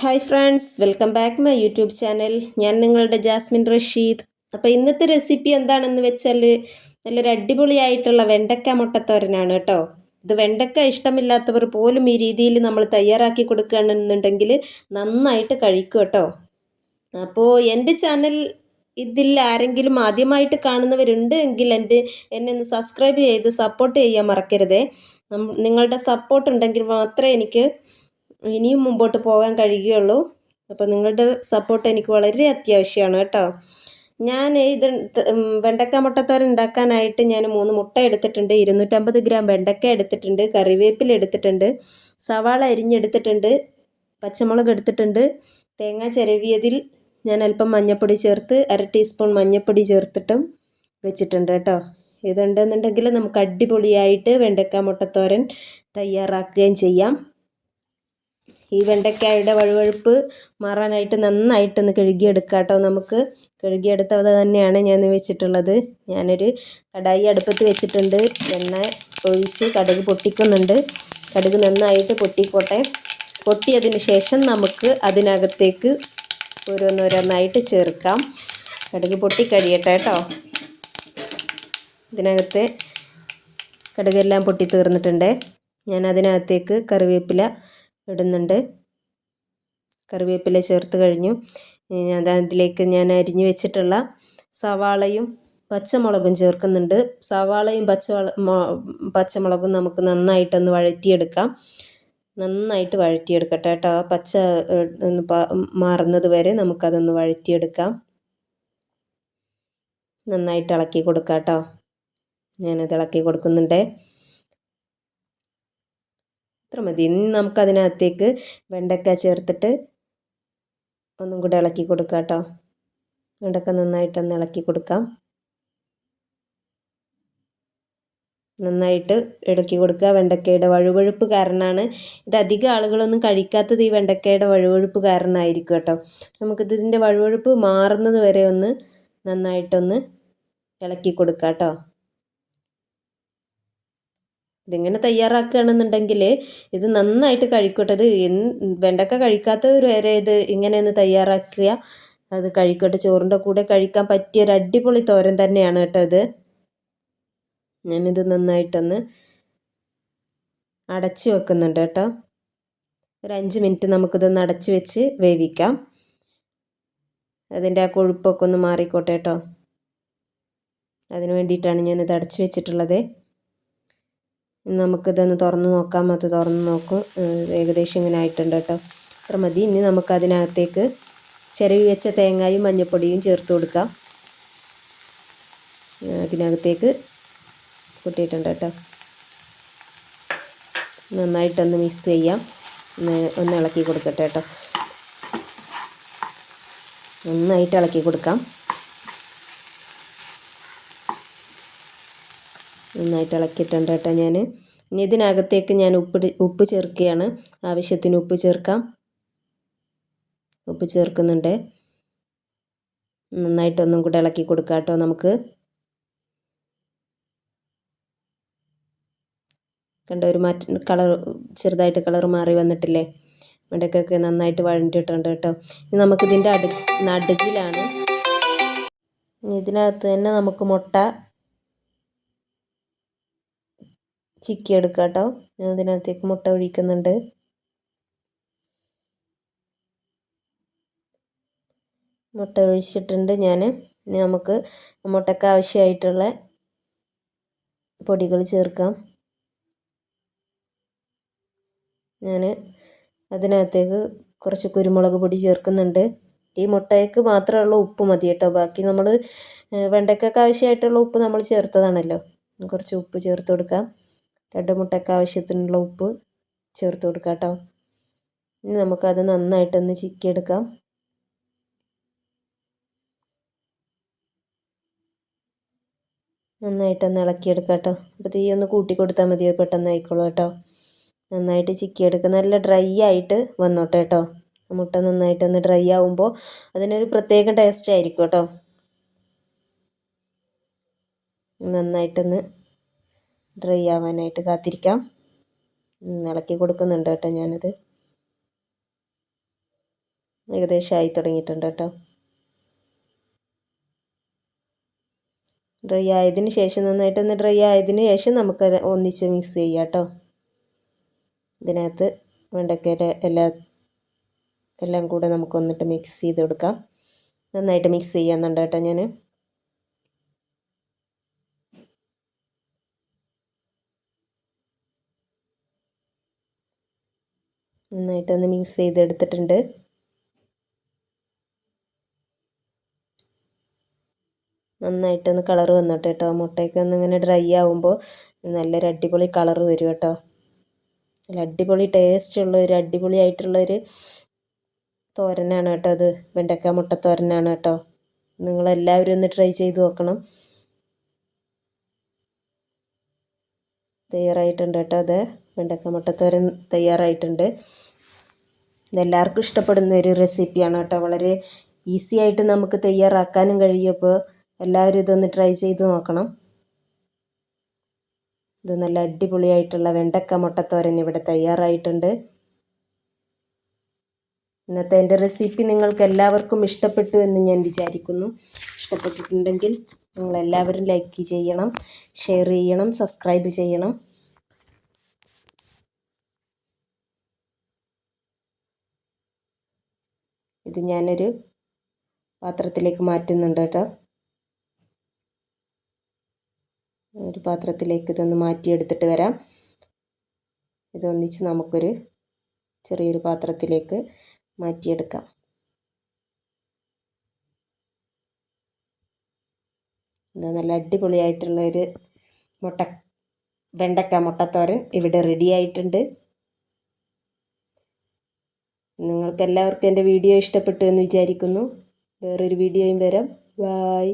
Hi friends welcome back my YouTube channel ഞാൻ നിങ്ങളുടെ Jasmine Rasheed. അപ്പോൾ ഇന്നത്തെ റെസിപ്പി എന്താണെന്ന് വെച്ചാൽ നല്ലൊരു അടിപൊളിയായിട്ടുള്ള വെണ്ടക്ക മുട്ടത്തോരനാണ് കേട്ടോ. ഇത് വെണ്ടക്ക ഇഷ്ടമില്ലാത്തവർ പോലും ഈ രീതിയിൽ നമ്മൾ തയ്യാറാക്കി കൊടുക്കുകയാണെന്നുണ്ടെങ്കിൽ നന്നായിട്ട് കഴിക്കും കേട്ടോ. അപ്പോൾ എന്റെ ചാനൽ ഇതിൽ ആരെങ്കിലും ആദ്യമായിട്ട് കാണുന്നവരുണ്ട് എങ്കിൽ എന്റെ എന്നെ ഒന്ന് സബ്സ്ക്രൈബ് ചെയ്ത് സപ്പോർട്ട് ചെയ്യാൻ മറക്കരുതേ. നിങ്ങളുടെ സപ്പോർട്ട് ഉണ്ടെങ്കിൽ മാത്രമേ എനിക്ക് ഇനിയും മുമ്പോട്ട് പോകാൻ കഴിയുകയുള്ളൂ. അപ്പോൾ നിങ്ങളുടെ സപ്പോർട്ട് എനിക്ക് വളരെ അത്യാവശ്യമാണ് കേട്ടോ. ഞാൻ ഇത് വെണ്ടക്ക മുട്ടത്തോരൻ ഉണ്ടാക്കാനായിട്ട് ഞാൻ മൂന്ന് മുട്ട എടുത്തിട്ടുണ്ട്. ഇരുന്നൂറ്റമ്പത് ഗ്രാം വെണ്ടക്ക എടുത്തിട്ടുണ്ട്. കറിവേപ്പില എടുത്തിട്ടുണ്ട്. സവാള അരിഞ്ഞെടുത്തിട്ടുണ്ട്. പച്ചമുളക് എടുത്തിട്ടുണ്ട്. തേങ്ങ ചിരവിയതിൽ ഞാൻ അല്പം മഞ്ഞൾപ്പൊടി ചേർത്ത് അര ടീസ്പൂൺ മഞ്ഞൾപ്പൊടി ചേർത്തിട്ടും വെച്ചിട്ടുണ്ട് കേട്ടോ. ഇതുണ്ടെന്നുണ്ടെങ്കിൽ നമുക്ക് അടിപൊളിയായിട്ട് വെണ്ടക്ക മുട്ടത്തോരൻ തയ്യാറാക്കുകയും ചെയ്യാം. ഈ വെണ്ടയ്ക്കായുടെ വഴുവഴുപ്പ് മാറാനായിട്ട് നന്നായിട്ടൊന്ന് കഴുകിയെടുക്കുക കേട്ടോ നമുക്ക്. കഴുകിയെടുത്തത് തന്നെയാണ് ഞാൻ വെച്ചിട്ടുള്ളത്. ഞാനൊരു കടായി അടുപ്പത്ത് വെച്ചിട്ടുണ്ട്. എണ്ണ ഒഴിച്ച് കടുക് പൊട്ടിക്കുന്നുണ്ട്. കടുക് നന്നായിട്ട് പൊട്ടിക്കോട്ടെ. പൊട്ടിയതിന് ശേഷം നമുക്ക് അതിനകത്തേക്ക് ഓരോന്നോരോന്നായിട്ട് ചേർക്കാം. കടുക് പൊട്ടിക്കഴിയട്ടെ കേട്ടോ. ഇതിനകത്ത് കടുകെല്ലാം പൊട്ടി തീർന്നിട്ടുണ്ട് ഞാൻ അതിനകത്തേക്ക് കറിവേപ്പില ഇടുന്നുണ്ട്. കറിവേപ്പില ചേർത്ത് കഴിഞ്ഞു. അതിലേക്ക് ഞാൻ അരിഞ്ഞു വെച്ചിട്ടുള്ള സവാളയും പച്ചമുളകും ചേർക്കുന്നുണ്ട്. സവാളയും പച്ചമുള പച്ചമുളകും നമുക്ക് നന്നായിട്ടൊന്ന് വഴറ്റിയെടുക്കാം. നന്നായിട്ട് വഴറ്റിയെടുക്കട്ടെ കേട്ടോ. പച്ച മാറുന്നത് വരെ നമുക്കതൊന്ന് വഴറ്റിയെടുക്കാം. നന്നായിട്ട് ഇളക്കി കൊടുക്കാം കേട്ടോ. ഞാനത് ഇളക്കി കൊടുക്കുന്നുണ്ട്. ഇത്ര മതി ഇനി നമുക്കതിനകത്തേക്ക് വെണ്ടക്ക ചേർത്തിട്ട് ഒന്നും കൂടെ ഇളക്കി കൊടുക്കാം കേട്ടോ വെണ്ടക്ക നന്നായിട്ടൊന്ന് ഇളക്കി കൊടുക്കാം. നന്നായിട്ട് ഇളക്കി കൊടുക്കുക. വെണ്ടക്കയുടെ വഴുവഴുപ്പ് കാരണമാണ് ഇത് അധികം ആളുകളൊന്നും കഴിക്കാത്തത് ഈ വെണ്ടക്കയുടെ വഴുവഴുപ്പ് കാരണമായിരിക്കും കേട്ടോ. നമുക്കിതിന്റെ വഴുവഴുപ്പ് മാറുന്നത് വരെ ഒന്ന് നന്നായിട്ടൊന്ന് ഇളക്കി കൊടുക്കാം കേട്ടോ ഇതിങ്ങനെ തയ്യാറാക്കുകയാണെന്നുണ്ടെങ്കിൽ ഇത് നന്നായിട്ട് കഴിക്കട്ടെ. ഇത് വെണ്ടക്ക കഴിക്കാത്തവർ വരെ ഇത് ഇങ്ങനെ ഒന്ന് തയ്യാറാക്കുക. അത് കഴിക്കട്ടെ. ചോറിന്റെ കൂടെ കഴിക്കാൻ പറ്റിയ ഒരു അടിപൊളി തോരൻ തന്നെയാണ് കേട്ടോ ഇത്. ഞാനിത് നന്നായിട്ടൊന്ന് അടച്ച് വെക്കുന്നുണ്ട് കേട്ടോ. ഒരു അഞ്ച് മിനിറ്റ് നമുക്കിതൊന്ന് അടച്ച് വെച്ച് വേവിക്കാം. അതിന്റെ ആ കൊഴുപ്പൊക്കെ ഒന്ന് മാറിക്കോട്ടെ കേട്ടോ. അതിന് വേണ്ടിയിട്ടാണ് ഞാനിത് അടച്ച് വെച്ചിട്ടുള്ളത്. നമുക്കിതൊന്ന് തുറന്ന് നോക്കാം. അത് തുറന്ന് നോക്കും. ഏകദേശം ഇങ്ങനെ ആയിട്ടുണ്ട് കേട്ടോ. അത്ര മതി. ഇനി നമുക്കതിനകത്തേക്ക് ചിരവി വെച്ച തേങ്ങയും മഞ്ഞൾപ്പൊടിയും ചേർത്ത് കൊടുക്കാം. അതിനകത്തേക്ക് കൂട്ടിയിട്ടുണ്ട് കേട്ടോ. നന്നായിട്ടൊന്ന് മിക്സ് ചെയ്യാം. ഒന്ന് ഇളക്കി കൊടുക്കട്ടെ കേട്ടോ. നന്നായിട്ട് ഇളക്കി കൊടുക്കാം. നന്നായിട്ട് ഇളക്കിയിട്ടുണ്ട് കേട്ടോ ഞാൻ ഇനി ഇതിനകത്തേക്ക് ഞാൻ ഉപ്പ് ഉപ്പ് ചേർക്കുകയാണ്. ആവശ്യത്തിന് ഉപ്പ് ചേർക്കാം. ഉപ്പ് ചേർക്കുന്നുണ്ട്. നന്നായിട്ടൊന്നും കൂടെ ഇളക്കി കൊടുക്കാം കേട്ടോ നമുക്ക്. കണ്ട ഒരു മാറ്റ കളർ ചെറുതായിട്ട് കളർ മാറി വന്നിട്ടില്ലേ? ഇവിടേക്കൊക്കെ നന്നായിട്ട് വഴണ്ടിട്ടുണ്ട് കേട്ടോ. ഇനി നമുക്കിതിന്റെ അടു നടുകിലാണ് ഇതിനകത്ത് തന്നെ നമുക്ക് മുട്ട ചിക്കി എടുക്കുക കേട്ടോ. ഞാൻ അതിനകത്തേക്ക് മുട്ട ഒഴിക്കുന്നുണ്ട്. മുട്ട ഒഴിച്ചിട്ടുണ്ട് ഞാൻ നമുക്ക് മുട്ടയ്ക്ക് ആവശ്യമായിട്ടുള്ള പൊടികൾ ചേർക്കാം. ഞാൻ അതിനകത്തേക്ക് കുറച്ച് കുരുമുളക് പൊടി ചേർക്കുന്നുണ്ട്. ഈ മുട്ടയ്ക്ക് മാത്രമുള്ള ഉപ്പ് മതി കേട്ടോ. ബാക്കി നമ്മൾ വെണ്ടയ്ക്കൊക്കെ ആവശ്യമായിട്ടുള്ള ഉപ്പ് നമ്മൾ ചേർത്തതാണല്ലോ. കുറച്ച് ഉപ്പ് ചേർത്ത് കൊടുക്കാം. രണ്ട് മുട്ടയ്ക്ക് ആവശ്യത്തിനുള്ള ഉപ്പ് ചേർത്ത് കൊടുക്കാം കേട്ടോ ഇനി നമുക്കത് നന്നായിട്ടൊന്ന് ചിക്കിയെടുക്കാം. നന്നായിട്ടൊന്ന് ഇളക്കിയെടുക്കാം കേട്ടോ അപ്പോൾ തീ ഒന്ന് കൂട്ടി കൊടുത്താൽ മതി പെട്ടെന്ന് ആയിക്കോളൂ കേട്ടോ. നന്നായിട്ട് ചിക്കിയെടുക്കുക നല്ല ഡ്രൈ ആയിട്ട് വന്നോട്ടെ കേട്ടോ. മുട്ട നന്നായിട്ടൊന്ന് ഡ്രൈ ആവുമ്പോൾ അതിനൊരു പ്രത്യേക ടേസ്റ്റ് ആയിരിക്കും കേട്ടോ. നന്നായിട്ടൊന്ന് ഡ്രൈ ആവാനായിട്ട് കാത്തിരിക്കാം. ഇളക്കി കൊടുക്കുന്നുണ്ട് കേട്ടോ ഞാനത്. ഏകദേശം ആയി തുടങ്ങിയിട്ടുണ്ട് കേട്ടോ. ഡ്രൈ ആയതിന് ശേഷം നന്നായിട്ടൊന്ന് ഡ്രൈ ആയതിന് ശേഷം നമുക്ക് ഒന്നിച്ച് മിക്സ് ചെയ്യാം കേട്ടോ. ഇതിനകത്ത് വെണ്ടക്കയുടെ എല്ലാ എല്ലാം കൂടെ നമുക്കൊന്നിട്ട് മിക്സ് ചെയ്ത് കൊടുക്കാം. നന്നായിട്ട് മിക്സ് ചെയ്യാന്നുണ്ട് കേട്ടോ ഞാൻ നന്നായിട്ടൊന്ന് മിക്സ് ചെയ്തെടുത്തിട്ടുണ്ട്. നന്നായിട്ടൊന്ന് കളർ വന്നോട്ടെ കേട്ടോ. മുട്ടയൊക്കെ ഒന്ന് ഇങ്ങനെ ഡ്രൈ ആവുമ്പോൾ നല്ലൊരു അടിപൊളി കളർ വരും കേട്ടോ. നല്ല അടിപൊളി ടേസ്റ്റ് ഉള്ള ഒരു അടിപൊളി ആയിട്ടുള്ളൊരു തോരനാണ് കേട്ടോ അത്. വെണ്ടക്ക മുട്ടത്തോരനാണ് കേട്ടോ. നിങ്ങളെല്ലാവരും ഒന്ന് ട്രൈ ചെയ്ത് നോക്കണം. തയ്യാറായിട്ടുണ്ട് കേട്ടോ അത്. വെണ്ടക്ക മുട്ടത്തോരൻ തയ്യാറായിട്ടുണ്ട്. ഇതെല്ലാവർക്കും ഇഷ്ടപ്പെടുന്ന ഒരു റെസിപ്പിയാണ് കേട്ടോ. വളരെ ഈസി ആയിട്ട് നമുക്ക് തയ്യാറാക്കാനും കഴിയും. അപ്പോൾ എല്ലാവരും ഇതൊന്ന് ട്രൈ ചെയ്ത് നോക്കണം. ഇത് നല്ല അടിപൊളിയായിട്ടുള്ള വെണ്ടക്ക മുട്ടത്തോരൻ ഇവിടെ തയ്യാറായിട്ടുണ്ട്. ഇന്നത്തെ എന്റെ റെസിപ്പി നിങ്ങൾക്ക് എല്ലാവർക്കും ഇഷ്ടപ്പെട്ടു എന്ന് ഞാൻ വിചാരിക്കുന്നു. ഇഷ്ടപ്പെട്ടിട്ടുണ്ടെങ്കിൽ നിങ്ങളെല്ലാവരും ലൈക്ക് ചെയ്യണം ഷെയർ ചെയ്യണം സബ്സ്ക്രൈബ് ചെയ്യണം. ഇത് ഞാനൊരു പാത്രത്തിലേക്ക് മാറ്റുന്നുണ്ട് കേട്ടോ. ഒരു പാത്രത്തിലേക്ക് ഇതൊന്ന് മാറ്റിയെടുത്തിട്ട് വരാം. ഇതൊന്നിച്ച് നമുക്കൊരു ചെറിയൊരു പാത്രത്തിലേക്ക് മാറ്റിയെടുക്കാം. ഇത് നല്ല അടിപൊളിയായിട്ടുള്ള ഒരു മുട്ട വെണ്ടക്ക മുട്ടത്തോരൻ ഇവിടെ റെഡി ആയിട്ടുണ്ട്. നിങ്ങൾക്ക് എല്ലാവർക്കും എന്റെ വീഡിയോ ഇഷ്ടപ്പെട്ടു എന്ന് വിചാരിക്കുന്നു. വേറൊരു വീഡിയോയും വരാം. ബായ്